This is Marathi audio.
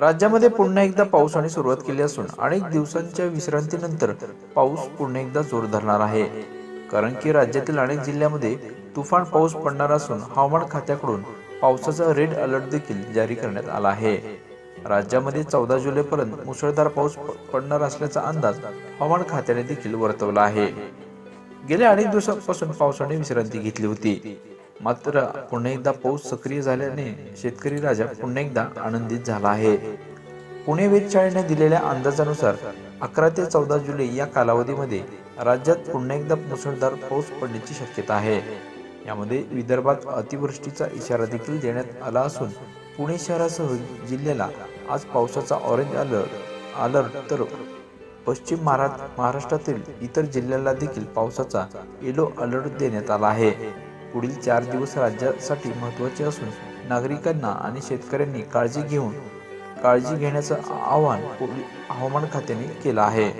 राज्यामध्ये पुन्हा एकदा पावसाने सुरुवात केली असून अनेक दिवसांच्या विश्रांतीनंतर पाऊस पुन्हा एकदा जोर धरणार आहे. कारण की राज्यातील अनेक जिल्ह्यामध्ये तुफान पाऊस पडणार असून हवामान खात्याकडून पावसाचा रेड अलर्ट देखील जारी करण्यात आला आहे. राज्यामध्ये चौदा जुलैपर्यंत मुसळधार पाऊस पडणार असल्याचा अंदाज हवामान खात्याने देखील वर्तवला आहे. गेल्या अनेक दिवसांपासून पावसाने विश्रांती घेतली होती. मात्र पुन्हा एकदा पाऊस सक्रिय झाल्याने शेतकरी राजा पुन्हा एकदा आनंदित झाला आहे. पुणे वेधशाळेने दिलेल्या अंदाजानुसार अकरा ते चौदा जुलै या कालावधीमध्ये राज्यात पुन्हा एकदा मुसळधार पाऊस पडण्याची शक्यता आहे. यामध्ये विदर्भात अतिवृष्टीचा इशारा देखील देण्यात आला असून पुणे शहरासह जिल्ह्याला आज पावसाचा ऑरेंज अलर्ट अलर्ट तर पश्चिम महाराष्ट्रातील इतर जिल्ह्याला देखील पावसाचा येलो अलर्ट देण्यात आला आहे. पुढील चार दिवस राज्यासाठी महत्त्वाचे असून नागरिकांना आणि शेतकऱ्यांनी काळजी घेऊन काळजी घेण्याचं आवाहन पुढील हवामान खात्याने केलं आहे.